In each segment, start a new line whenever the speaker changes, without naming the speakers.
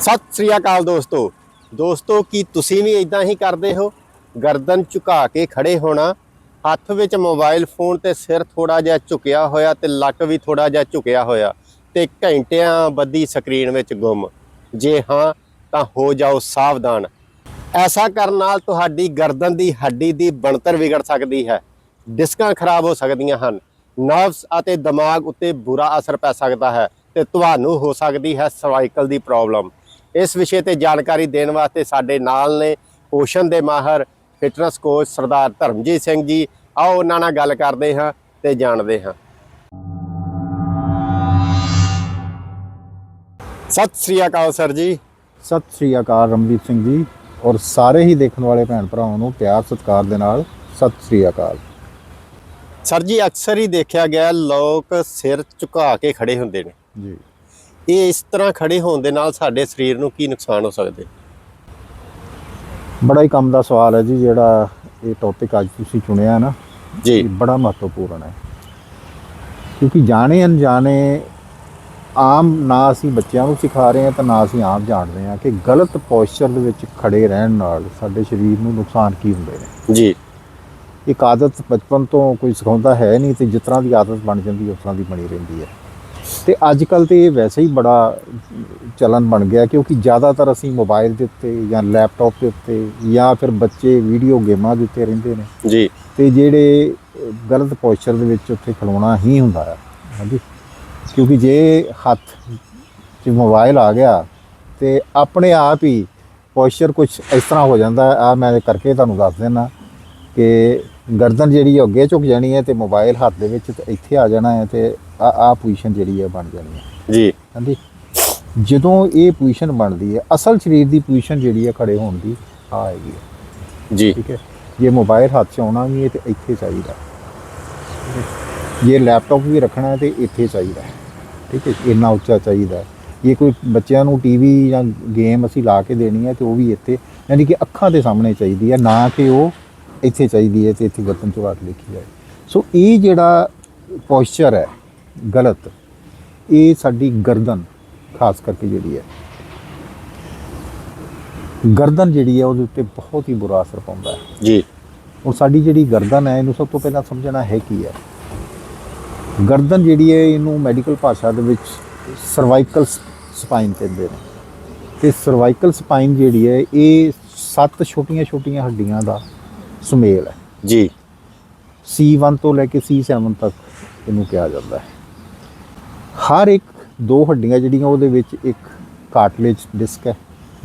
ਸਤਿ ਸ੍ਰੀ ਅਕਾਲ ਦੋਸਤੋ। ਦੋਸਤੋ, ਕੀ ਤੁਸੀਂ ਵੀ ਇਦਾਂ ਹੀ ਕਰਦੇ ਹੋ? ਗਰਦਨ ਝੁਕਾ ਕੇ ਖੜੇ ਹੋਣਾ, ਹੱਥ ਵਿੱਚ ਮੋਬਾਈਲ ਫੋਨ ਤੇ ਸਿਰ ਥੋੜਾ ਜਿਹਾ ਝੁਕਿਆ ਹੋਇਆ ਤੇ ਲੱਕ ਵੀ ਥੋੜਾ ਜਿਹਾ ਝੁਕਿਆ ਹੋਇਆ ਤੇ ਘੰਟਿਆਂ ਬੱਧੀ ਸਕਰੀਨ ਵਿੱਚ ਗੁੰਮ। ਜੇ ਹਾਂ, ਤਾਂ ਹੋ ਜਾਓ ਸਾਵਧਾਨ। ਐਸਾ ਕਰਨ ਨਾਲ ਤੁਹਾਡੀ ਗਰਦਨ ਦੀ ਹੱਡੀ ਦੀ ਬਣਤਰ ਵਿਗੜ ਸਕਦੀ ਹੈ। ਡਿਸਕਾਂ ਖਰਾਬ ਹੋ ਸਕਦੀਆਂ ਹਨ। ਨਰਵਸ ਅਤੇ ਦਿਮਾਗ ਉੱਤੇ ਬੁਰਾ ਅਸਰ ਪੈ ਸਕਦਾ ਹੈ ਤੇ ਤੁਹਾਨੂੰ ਹੋ ਸਕਦੀ ਹੈ ਸਰਵਾਈਕਲ ਦੀ ਪ੍ਰੋਬਲਮ। ਇਸ ਵਿਸ਼ੇ ਤੇ ਜਾਣਕਾਰੀ ਦੇਣ ਵਾਸਤੇ ਸਾਡੇ ਨਾਲ ਨੇ ਪੋਸ਼ਣ ਦੇ ਮਾਹਰ ਫਿਟਨੈਸ ਕੋਚ ਸਰਦਾਰ ਧਰਮਜੀਤ ਸਿੰਘ ਜੀ। ਆਓ ਉਹਨਾਂ ਨਾਲ ਗੱਲ ਕਰਦੇ ਹਾਂ ਤੇ ਜਾਣਦੇ ਹਾਂ। ਸਤਿ ਸ੍ਰੀ ਅਕਾਲ ਸਰ ਜੀ।
ਸਤਿ ਸ੍ਰੀ ਅਕਾਲ ਰਮਦੀਪ ਸਿੰਘ ਜੀ ਔਰ ਸਾਰੇ ਹੀ ਦੇਖਣ ਵਾਲੇ ਭੈਣ ਭਰਾਵਾਂ ਨੂੰ ਪਿਆਰ ਸਤਿਕਾਰ ਦੇ ਨਾਲ ਸਤਿ ਸ੍ਰੀ ਅਕਾਲ।
ਸਰ ਜੀ ਅਕਸਰ ਹੀ ਦੇਖਿਆ ਗਿਆ ਲੋਕ ਸਿਰ ਝੁਕਾ ਕੇ ਖੜੇ ਹੁੰਦੇ ਨੇ।
ਜੀ।
ਇਹ ਇਸ ਤਰ੍ਹਾਂ ਖੜੇ ਹੋਣ ਦੇ ਨਾਲ ਸਾਡੇ ਸਰੀਰ ਨੂੰ ਕੀ ਨੁਕਸਾਨ ਹੋ ਸਕਦੇ?
ਬੜਾ ਹੀ ਕੰਮ ਦਾ ਸਵਾਲ ਹੈ ਜੀ ਜਿਹੜਾ ਇਹ ਟੌਪਿਕ ਅੱਜ ਤੁਸੀਂ ਚੁਣਿਆ ਨਾ
ਜੀ।
ਬੜਾ ਮਹੱਤਵਪੂਰਨ ਹੈ। ਕਿਉਂਕਿ ਜਾਣੇ ਅਣਜਾਣੇ ਆਮ ਨਾ ਅਸੀਂ ਬੱਚਿਆਂ ਨੂੰ ਸਿਖਾ ਰਹੇ ਹਾਂ ਤਾਂ ਨਾ ਅਸੀਂ ਆਪ ਜਾਣਦੇ ਹਾਂ ਕਿ ਗਲਤ ਪੋਸਚਰ ਦੇ ਵਿੱਚ ਖੜੇ ਰਹਿਣ ਨਾਲ ਸਾਡੇ ਸਰੀਰ ਨੂੰ ਨੁਕਸਾਨ ਕੀ ਹੁੰਦੇ ਨੇ।
ਜੀ।
ਇੱਕ ਆਦਤ ਬਚਪਨ ਤੋਂ ਕੋਈ ਸਿਖਾਉਂਦਾ ਹੈ ਨਹੀਂ ਤੇ ਜਿਸ ਤਰ੍ਹਾਂ ਦੀ ਆਦਤ ਬਣ ਜਾਂਦੀ ਉਸ ਤਰ੍ਹਾਂ ਦੀ ਬਣੀ ਰਹਿੰਦੀ ਹੈ। ਤੇ ਅੱਜ ਕੱਲ ਤੇ ਇਹ ਵੈਸੇ ਹੀ ਬੜਾ ਚਲਨ ਬਣ ਗਿਆ ਕਿਉਂਕਿ ਜ਼ਿਆਦਾਤਰ ਅਸੀਂ ਮੋਬਾਈਲ ਦੇ ਉੱਤੇ ਜਾਂ ਲੈਪਟਾਪ ਦੇ ਉੱਤੇ ਜਾਂ ਫਿਰ ਬੱਚੇ ਵੀਡੀਓ ਗੇਮਾਂ ਦੇ ਉੱਤੇ ਰਹਿੰਦੇ ਨੇ।
ਜੀ।
ਤੇ ਜਿਹੜੇ ਗਲਤ ਪੋਸਚਰ ਦੇ ਵਿੱਚ ਉੱਥੇ ਖਲੋਣਾ ਹੀ ਹੁੰਦਾ ਹੈ ਹਾਂਜੀ। ਕਿਉਂਕਿ ਜੇ ਹੱਥ 'ਚ ਮੋਬਾਈਲ ਆ ਗਿਆ ਤੇ ਆਪਣੇ ਆਪ ਹੀ ਪੋਸਚਰ ਕੁਝ ਇਸ ਤਰ੍ਹਾਂ ਹੋ ਜਾਂਦਾ ਆ ਮੈਂ ਕਰਕੇ ਤੁਹਾਨੂੰ ਦੱਸ ਦਿੰਦਾ ਕਿ ਗਰਦਨ ਜਿਹੜੀ ਹੈ ਅੱਗੇ ਝੁਕ ਜਾਣੀ ਹੈ ਤੇ ਮੋਬਾਈਲ ਹੱਥ ਦੇ ਵਿੱਚ ਤੇ ਇੱਥੇ ਆ ਜਾਣਾ ਹੈ ਤੇ ਆ ਆ ਪੋਜੀਸ਼ਨ ਜਿਹੜੀ ਹੈ ਬਣ ਜਾਣੀ ਹੈ।
ਜੀ।
ਹਾਂਜੀ। ਜਦੋਂ ਇਹ ਪੋਜੀਸ਼ਨ ਬਣਦੀ ਹੈ ਅਸਲ ਸਰੀਰ ਦੀ ਪੋਜੀਸ਼ਨ ਜਿਹੜੀ ਹੈ ਖੜੇ ਹੋਣ ਦੀ ਆ ਆਏਗੀ
ਜੀ।
ਠੀਕ ਹੈ। ਜੇ ਮੋਬਾਈਲ ਹੱਥ 'ਚ ਆਉਣਾ ਵੀ ਹੈ ਤੇ ਇੱਥੇ ਚਾਹੀਦਾ ਜੇ ਲੈਪਟਾਪ ਵੀ ਰੱਖਣਾ ਹੈ ਤੇ ਇੱਥੇ ਚਾਹੀਦਾ। ਠੀਕ ਹੈ ਇੰਨਾ ਉੱਚਾ ਚਾਹੀਦਾ ਹੈ। ਜੇ ਕੋਈ ਬੱਚਿਆਂ ਨੂੰ ਟੀਵੀ ਜਾਂ ਗੇਮ ਅਸੀਂ ਲਾ ਕੇ ਦੇਣੀ ਹੈ ਤੇ ਉਹ ਵੀ ਇੱਥੇ ਯਾਨੀ ਕਿ ਅੱਖਾਂ ਦੇ ਸਾਹਮਣੇ ਚਾਹੀਦੀ ਹੈ ਨਾ ਕਿ ਉਹ ਇੱਥੇ ਚਾਹੀਦੀ ਹੈ ਤੇ ਇੱਥੇ ਗਰਦਨ ਝੁਕਾ ਕੇ ਲਿਖੀ ਜਾਏ। ਸੋ ਇਹ ਜਿਹੜਾ ਪੋਸਚਰ ਹੈ ਗਲਤ ਇਹ ਸਾਡੀ ਗਰਦਨ ਖਾਸ ਕਰਕੇ ਜਿਹੜੀ ਹੈ। ਗਰਦਨ ਜਿਹੜੀ ਹੈ ਉਹਦੇ ਉੱਤੇ ਬਹੁਤ ਹੀ ਬੁਰਾ ਅਸਰ ਪਾਉਂਦਾ ਹੈ।
ਜੀ।
ਔਰ ਸਾਡੀ ਜਿਹੜੀ ਗਰਦਨ ਹੈ ਇਹਨੂੰ ਸਭ ਤੋਂ ਪਹਿਲਾਂ ਸਮਝਣਾ ਹੈ ਕੀ ਹੈ? ਗਰਦਨ ਜਿਹੜੀ ਹੈ ਇਹਨੂੰ ਮੈਡੀਕਲ ਭਾਸ਼ਾ ਦੇ ਵਿੱਚ ਸਰਵਾਈਕਲ ਸਪਾਈਨ ਕਹਿੰਦੇ ਨੇ। ਤੇ ਸਰਵਾਈਕਲ ਸਪਾਈਨ ਜਿਹੜੀ ਹੈ ਇਹ ਸੱਤ ਛੋਟੀਆਂ-ਛੋਟੀਆਂ ਹੱਡੀਆਂ ਦਾ ਸੁਮੇਲ ਹੈ।
ਜੀ।
C1 ਤੋਂ ਲੈ ਕੇ C7 ਤੱਕ ਇਹਨੂੰ ਕਿਹਾ ਜਾਂਦਾ ਹੈ। ਹਰ ਇੱਕ ਦੋ ਹੱਡੀਆਂ ਜਿਹੜੀਆਂ ਉਹਦੇ ਵਿੱਚ ਇੱਕ ਕਾਰਟਲੇਜ ਡਿਸਕ ਹੈ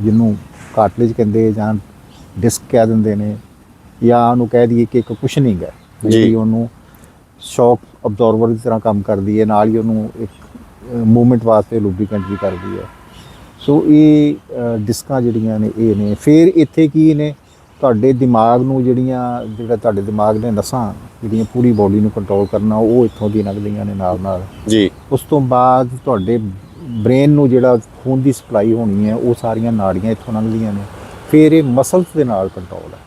ਜਿਹਨੂੰ ਕਾਰਟਲੇਜ ਕਹਿੰਦੇ ਜਾਂ ਡਿਸਕ ਕਹਿ ਦਿੰਦੇ ਨੇ ਜਾਂ ਉਹਨੂੰ ਕਹਿ ਦਈਏ ਕਿ ਇੱਕ ਕੁਸ਼ਨਿੰਗ ਹੈ। ਜਿਹੜੀ ਉਹਨੂੰ ਸ਼ੌਕ ਅਬਜ਼ੌਰਬਰ ਦੀ ਤਰ੍ਹਾਂ ਕੰਮ ਕਰਦੀ ਹੈ ਨਾਲ ਹੀ ਉਹਨੂੰ ਇੱਕ ਮੂਵਮੈਂਟ ਵਾਸਤੇ ਲੂਬਰੀਕੈਂਟ ਵੀ ਕਰਦੀ ਹੈ। ਸੋ ਇਹ ਡਿਸਕਾਂ ਜਿਹੜੀਆਂ ਨੇ ਇਹ ਨੇ। ਫਿਰ ਇੱਥੇ ਕੀ ਨੇ? ਤੁਹਾਡੇ ਦਿਮਾਗ ਨੂੰ ਜਿਹੜੀਆਂ ਜਿਹੜਾ ਤੁਹਾਡੇ ਦਿਮਾਗ ਦੇ ਨਸਾਂ ਜਿਹੜੀਆਂ ਪੂਰੀ ਬਾਡੀ ਨੂੰ ਕੰਟਰੋਲ ਕਰਨਾ ਉਹ ਇੱਥੋਂ ਦੀ ਲੰਘਦੀਆਂ ਨੇ ਨਾਲ ਨਾਲ
ਜੀ।
ਉਸ ਤੋਂ ਬਾਅਦ ਤੁਹਾਡੇ ਬ੍ਰੇਨ ਨੂੰ ਜਿਹੜਾ ਖੂਨ ਦੀ ਸਪਲਾਈ ਹੋਣੀ ਹੈ ਉਹ ਸਾਰੀਆਂ ਨਾੜੀਆਂ ਇੱਥੋਂ ਲੰਘਦੀਆਂ ਨੇ। ਫਿਰ ਇਹ ਮਸਲਸ ਦੇ ਨਾਲ ਕੰਟਰੋਲ ਹੈ।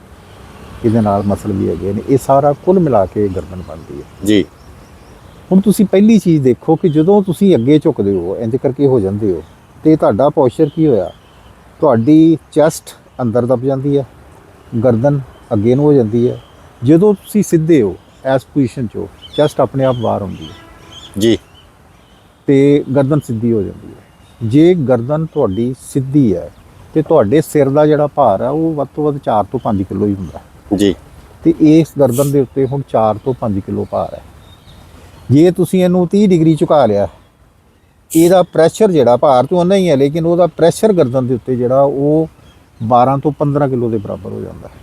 ਇਹਦੇ ਨਾਲ ਮਸਲ ਵੀ ਹੈਗੇ ਨੇ। ਇਹ ਸਾਰਾ ਕੁੱਲ ਮਿਲਾ ਕੇ ਗਰਦਨ ਬਣਦੀ ਹੈ।
ਜੀ।
ਹੁਣ ਤੁਸੀਂ ਪਹਿਲੀ ਚੀਜ਼ ਦੇਖੋ ਕਿ ਜਦੋਂ ਤੁਸੀਂ ਅੱਗੇ ਝੁਕਦੇ ਹੋ ਇੰਜ ਕਰਕੇ ਹੋ ਜਾਂਦੇ ਹੋ ਤੇ ਤੁਹਾਡਾ ਪੋਸਚਰ ਕੀ ਹੋਇਆ? ਤੁਹਾਡੀ ਚੈਸਟ ਅੰਦਰ ਦਬ ਜਾਂਦੀ ਹੈ। ਗਰਦਨ ਅੱਗੇ ਨੂੰ ਹੋ ਜਾਂਦੀ ਹੈ। ਜਦੋਂ ਤੁਸੀਂ ਸਿੱਧੇ ਹੋ ਐਸ ਪੋਜੀਸ਼ਨ 'ਚ ਹੋ ਚੈਸਟ ਆਪਣੇ ਆਪ ਬਾਹਰ ਹੁੰਦੀ ਹੈ।
ਜੀ।
ਤੇ ਗਰਦਨ ਸਿੱਧੀ ਹੋ ਜਾਂਦੀ ਹੈ। ਜੇ ਗਰਦਨ ਤੁਹਾਡੀ ਸਿੱਧੀ ਹੈ ਤੇ ਤੁਹਾਡੇ ਸਿਰ ਦਾ ਜਿਹੜਾ ਭਾਰ ਹੈ ਉਹ ਵੱਧ ਤੋਂ ਵੱਧ 4 ਤੋਂ 5 ਕਿਲੋ ਹੀ ਹੁੰਦਾ
ਜੀ।
ਤੇ ਇਸ ਗਰਦਨ ਦੇ ਉੱਤੇ ਹੁਣ 4 ਤੋਂ 5 ਕਿਲੋ ਭਾਰ ਹੈ। ਜੇ ਤੁਸੀਂ ਇਹਨੂੰ 30 ਡਿਗਰੀ ਝੁਕਾ ਲਿਆ ਇਹਦਾ ਪ੍ਰੈਸ਼ਰ ਜਿਹੜਾ ਭਾਰ ਤੋਂ ਉਨਾ ਹੀ ਹੈ ਲੇਕਿਨ ਉਹਦਾ ਪ੍ਰੈਸ਼ਰ ਗਰਦਨ ਦੇ ਉੱਤੇ ਜਿਹੜਾ ਉਹ 12 ਤੋਂ 15 ਕਿਲੋ ਦੇ ਬਰਾਬਰ ਹੋ ਜਾਂਦਾ ਹੈ।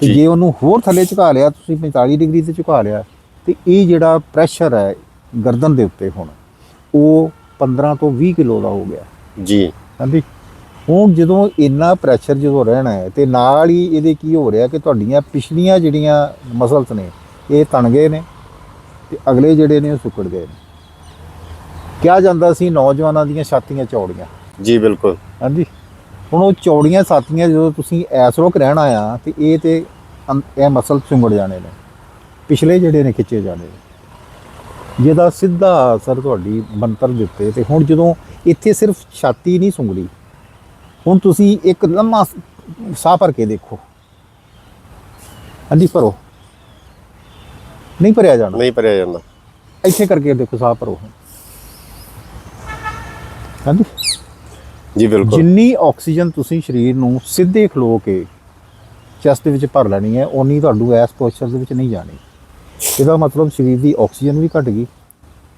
ਤੇ
ਜੀ।
ਉਹਨੂੰ ਹੋਰ ਥੱਲੇ ਝੁਕਾ ਲਿਆ ਤੁਸੀਂ 45 ਡਿਗਰੀ ਤੇ ਝੁਕਾ ਲਿਆ ਤੇ ਇਹ ਜਿਹੜਾ ਪ੍ਰੈਸ਼ਰ ਹੈ ਗਰਦਨ ਦੇ ਉੱਤੇ ਹੁਣ ਉਹ 15 ਤੋਂ 20 ਕਿਲੋ ਦਾ ਹੋ ਗਿਆ।
ਜੀ।
ਹਾਂਜੀ। ਹੁਣ ਜਦੋਂ ਇੰਨਾ ਪ੍ਰੈਸ਼ਰ ਜਦੋਂ ਰਹਿਣਾ ਹੈ ਤੇ ਨਾਲ ਹੀ ਇਹਦੇ ਕੀ ਹੋ ਰਿਹਾ ਕਿ ਤੁਹਾਡੀਆਂ ਪਿਛਲੀਆਂ ਜਿਹੜੀਆਂ ਮਸਲਸ ਨੇ ਇਹ ਤਣ ਗਏ ਨੇ ਤੇ ਅਗਲੇ ਜਿਹੜੇ ਨੇ ਉਹ ਸੁੱਕੜ ਗਏ ਨੇ। ਕਿਹਾ ਜਾਂਦਾ ਸੀ ਨੌਜਵਾਨਾਂ ਦੀਆਂ ਛਾਤੀਆਂ ਚੌੜੀਆਂ।
ਜੀ ਬਿਲਕੁਲ।
ਹਾਂਜੀ। ਹੁਣ ਉਹ ਚੌੜੀਆਂ ਛਾਤੀਆਂ ਜਦੋਂ ਤੁਸੀਂ ਐਸ ਰੋਕ ਰਹਿਣਾ ਆ ਤੇ ਇਹ ਤੇ ਇਹ ਮਸਲ ਸੁੰਗੜ ਜਾਣੇ ਨੇ। ਪਿਛਲੇ ਜਿਹੜੇ ਨੇ ਖਿੱਚੇ ਜਾਣੇ ਜਿਹਦਾ ਸਿੱਧਾ ਅਸਰ ਤੁਹਾਡੀ ਬਣਤਰ ਦੇ ਉੱਤੇ ਤੇ ਹੁਣ ਜਦੋਂ ਇੱਥੇ ਸਿਰਫ ਛਾਤੀ ਨਹੀਂ ਸੁੰਗੜੀ ਹੁਣ ਤੁਸੀਂ ਇੱਕ ਲੰਮਾ ਸਾਹ ਭਰ ਕੇ ਦੇਖੋ। ਹਾਂਜੀ ਭਰੋ। ਨਹੀਂ ਭਰਿਆ ਜਾਣਾ।
ਨਹੀਂ ਭਰਿਆ ਜਾਂਦਾ
ਇੱਥੇ ਕਰਕੇ ਦੇਖੋ ਸਾਹ ਭਰੋ ਹਾਂਜੀ।
ਜੀ ਬਿਲਕੁਲ।
ਜਿੰਨੀ ਆਕਸੀਜਨ ਤੁਸੀਂ ਸਰੀਰ ਨੂੰ ਸਿੱਧੇ ਖਲੋ ਕੇ ਚੈਸਟ ਦੇ ਵਿੱਚ ਭਰ ਲੈਣੀ ਹੈ ਓਨੀ ਤੁਹਾਨੂੰ ਐਸ ਪੋਸਚਰ ਦੇ ਵਿੱਚ ਨਹੀਂ ਜਾਣੀ। ਇਹਦਾ ਮਤਲਬ ਸਰੀਰ ਦੀ ਆਕਸੀਜਨ ਵੀ ਘਟ ਗਈ।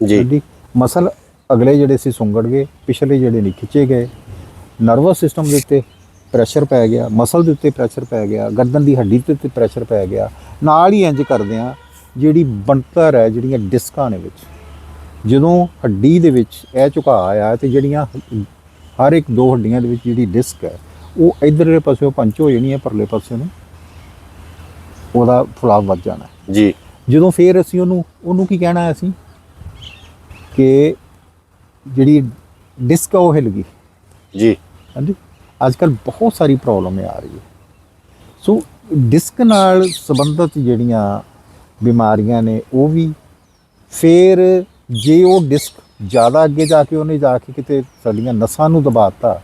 ਜੀ।
ਮਸਲ ਅਗਲੇ ਜਿਹੜੇ ਸੀ ਸੁੰਗੜ ਗਏ ਪਿਛਲੇ ਜਿਹੜੇ ਨਹੀਂ ਖਿੱਚੇ ਗਏ ਨਰਵਸ ਸਿਸਟਮ ਦੇ ਉੱਤੇ ਪ੍ਰੈਸ਼ਰ ਪੈ ਗਿਆ ਮਸਲ ਦੇ ਉੱਤੇ ਪ੍ਰੈਸ਼ਰ ਪੈ ਗਿਆ ਗਰਦਨ ਦੀ ਹੱਡੀ ਦੇ ਉੱਤੇ ਪ੍ਰੈਸ਼ਰ ਪੈ ਗਿਆ। ਨਾਲ ਹੀ ਇੰਜ ਕਰਦੇ ਆ ਜਿਹੜੀ ਬਣਤਰ ਹੈ ਜਿਹੜੀਆਂ ਡਿਸਕਾਂ ਨੇ ਵਿੱਚ ਜਦੋਂ ਹੱਡੀ ਦੇ ਵਿੱਚ ਇਹ ਝੁਕਾਅ ਆਇਆ ਤੇ ਜਿਹੜੀਆਂ ਹਰ ਇੱਕ ਦੋ ਹੱਡੀਆਂ ਦੇ ਵਿੱਚ ਜਿਹੜੀ ਡਿਸਕ ਹੈ ਉਹ ਇਧਰਲੇ ਪਾਸਿਓਂ ਪੰਚ ਹੋ ਜਾਣੀ ਹੈ ਪਰਲੇ ਪਾਸੇ ਨੂੰ। ਉਹਦਾ ਫੁਲਾਵ ਵੱਜ ਜਾਣਾ।
ਜੀ।
ਜਦੋਂ ਫੇਰ ਅਸੀਂ ਉਹਨੂੰ ਉਹਨੂੰ ਕੀ ਕਹਿਣਾ ਅਸੀਂ? ਕਿ ਜਿਹੜੀ ਡਿਸਕ ਉਹ ਹਿੱਲ ਗਈ।
ਜੀ।
ਹਾਂਜੀ? ਅੱਜ ਕੱਲ ਬਹੁਤ ਸਾਰੀ ਪ੍ਰੋਬਲਮ ਆ ਰਹੀ ਹੈ। ਸੋ ਡਿਸਕ ਨਾਲ ਸੰਬੰਧਿਤ ਜਿਹੜੀਆਂ ਬਿਮਾਰੀਆਂ ਨੇ ਉਹ ਵੀ ਫੇਰ ਜੇ ਉਹ ਡਿਸਕ ਜ਼ਿਆਦਾ ਅੱਗੇ ਜਾ ਕੇ ਉਹਨੇ ਜਾ ਕੇ ਕਿਤੇ ਸਾਡੀਆਂ ਨਸਾਂ ਨੂੰ ਦਬਾਤਾ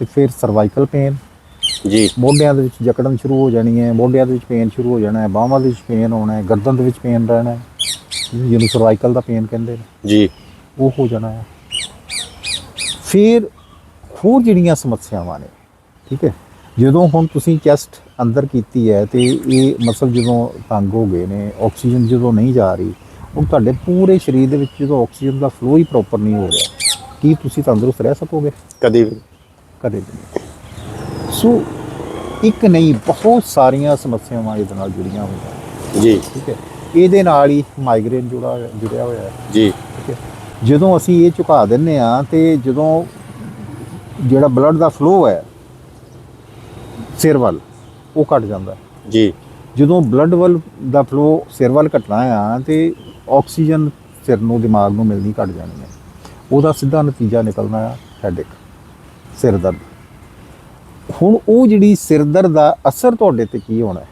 ਤੇ ਫਿਰ ਸਰਵਾਈਕਲ ਪੇਨ
ਜੀ।
ਮੋਢਿਆਂ ਦੇ ਵਿੱਚ ਜਕੜਨ ਸ਼ੁਰੂ ਹੋ ਜਾਣੀ ਹੈ ਮੋਢਿਆਂ ਦੇ ਵਿੱਚ ਪੇਨ ਸ਼ੁਰੂ ਹੋ ਜਾਣਾ ਹੈ ਬਾਹਾਂ ਦੇ ਵਿੱਚ ਪੇਨ ਹੋਣਾ ਹੈ ਗਰਦਨ ਦੇ ਵਿੱਚ ਪੇਨ ਰਹਿਣਾ ਹੈ। ਜਿਹਨੂੰ ਸਰਵਾਈਕਲ ਦਾ ਪੇਨ ਕਹਿੰਦੇ ਨੇ।
ਜੀ।
ਉਹ ਹੋ ਜਾਣਾ ਹੈ। ਫਿਰ ਹੋਰ ਜਿਹੜੀਆਂ ਸਮੱਸਿਆਵਾਂ ਨੇ ਠੀਕ ਹੈ ਜਦੋਂ ਹੁਣ ਤੁਸੀਂ ਚੈਸਟ ਅੰਦਰ ਕੀਤੀ ਹੈ ਤੇ ਇਹ ਮਸਲ ਜਦੋਂ ਤੰਗ ਹੋ ਗਏ ਨੇ ਆਕਸੀਜਨ ਜਦੋਂ ਨਹੀਂ ਜਾ ਰਹੀ ਉਹ ਤੁਹਾਡੇ ਪੂਰੇ ਸਰੀਰ ਦੇ ਵਿੱਚ ਜਦੋਂ ਆਕਸੀਜਨ ਦਾ ਫਲੋ ਹੀ ਪ੍ਰੋਪਰ ਨਹੀਂ ਹੋ ਰਿਹਾ ਕੀ ਤੁਸੀਂ ਤੰਦਰੁਸਤ ਰਹਿ ਸਕੋਗੇ?
ਕਦੀ ਵੀ।
ਕਦੇ ਵੀ ਸੋ ਇੱਕ ਨਹੀਂ ਬਹੁਤ ਸਾਰੀਆਂ ਸਮੱਸਿਆਵਾਂ ਇਹਦੇ ਨਾਲ ਜੁੜੀਆਂ ਹੋਈਆਂ।
ਜੀ।
ਠੀਕ ਹੈ? ਇਹਦੇ ਨਾਲ ਹੀ ਮਾਈਗ੍ਰੇਨ ਜੁੜਾ ਜੁੜਿਆ ਹੋਇਆ ਹੈ।
ਜੀ।
ਠੀਕ ਹੈ? ਜਦੋਂ ਅਸੀਂ ਇਹ ਝੁਕਾ ਦਿੰਨੇ ਆ ਤੇ ਜਦੋਂ ਜਿਹੜਾ ਬਲੱਡ ਦਾ ਫਲੋ ਹੈ ਸਿਰ ਵੱਲ ਉਹ ਘਟ ਜਾਂਦਾ।
ਜੀ।
ਜਦੋਂ ਬਲੱਡ ਵੱਲ ਦਾ ਫਲੋ ਸਿਰ ਵੱਲ ਘਟਣਾ ਆ ਤੇ ਆਕਸੀਜਨ ਸਿਰ ਨੂੰ, ਦਿਮਾਗ ਨੂੰ ਮਿਲਣੀ ਘਟ ਜਾਣੀ ਹੈ। ਉਹਦਾ ਸਿੱਧਾ ਨਤੀਜਾ ਨਿਕਲਣਾ ਆ ਹੈਡੇਕ ਸਿਰ ਦਰਦ। ਹੁਣ ਉਹ ਜਿਹੜੀ ਸਿਰ ਦਰਦ ਦਾ ਅਸਰ ਤੁਹਾਡੇ ਤੇ ਕੀ ਹੋਣਾ ਹੈ?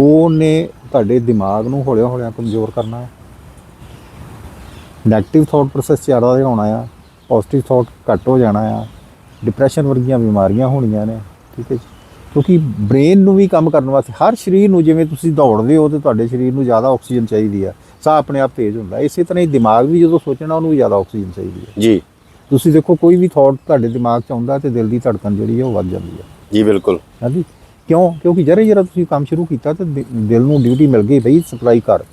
ਉਹਨੇ ਤੁਹਾਡੇ ਦਿਮਾਗ ਨੂੰ ਹੌਲ਼ਿਆ ਹੌਲਿਆਂ ਕਮਜ਼ੋਰ ਕਰਨਾ ਹੈ। ਨੈਗੇਟਿਵ ਥਾਟ ਪ੍ਰੋਸੈਸ ਜ਼ਿਆਦਾ ਹੋਣਾ ਆ ਪੋਜ਼ਿਟਿਵ ਥਾਟ ਘੱਟ ਹੋ ਜਾਣਾ ਆ ਡਿਪਰੈਸ਼ਨ ਵਰਗੀਆਂ ਬਿਮਾਰੀਆਂ ਹੋਣੀਆਂ ਨੇ, ਠੀਕ ਹੈ ਜੀ। ਕਿਉਂਕਿ ਬ੍ਰੇਨ ਨੂੰ ਵੀ ਕੰਮ ਕਰਨ ਵਾਸਤੇ ਹਰ ਸਰੀਰ ਨੂੰ ਜਿਵੇਂ ਤੁਸੀਂ ਦੌੜਦੇ ਹੋ ਤੇ ਤੁਹਾਡੇ ਸਰੀਰ ਨੂੰ ਜ਼ਿਆਦਾ ਆਕਸੀਜਨ ਚਾਹੀਦੀ ਆ ਸਾਹ ਆਪਣੇ ਆਪ ਤੇਜ਼ ਹੁੰਦਾ। ਇਸੇ ਤਰ੍ਹਾਂ ਹੀ ਦਿਮਾਗ ਵੀ ਜਦੋਂ ਸੋਚਣਾ ਉਹਨੂੰ ਵੀ ਜ਼ਿਆਦਾ ਆਕਸੀਜਨ ਚਾਹੀਦੀ ਹੈ
ਜੀ।
ਤੁਸੀਂ ਦੇਖੋ ਕੋਈ ਵੀ ਥਾਟ ਤੁਹਾਡੇ ਦਿਮਾਗ 'ਚ ਆਉਂਦਾ ਤੇ ਦਿਲ ਦੀ ਧੜਕਨ ਜਿਹੜੀ ਹੈ ਉਹ ਵੱਧ ਜਾਂਦੀ ਹੈ
ਜੀ ਬਿਲਕੁਲ।
ਹਾਂਜੀ? ਕਿਉਂ? ਕਿਉਂਕਿ ਜਰੇ ਜਰਾ ਤੁਸੀਂ ਕੰਮ ਸ਼ੁਰੂ ਕੀਤਾ ਤੇ ਦਿਲ ਨੂੰ ਡਿਊਟੀ ਮਿਲ ਗਈ ਬਈ ਸਪਲਾਈ ਕਰ।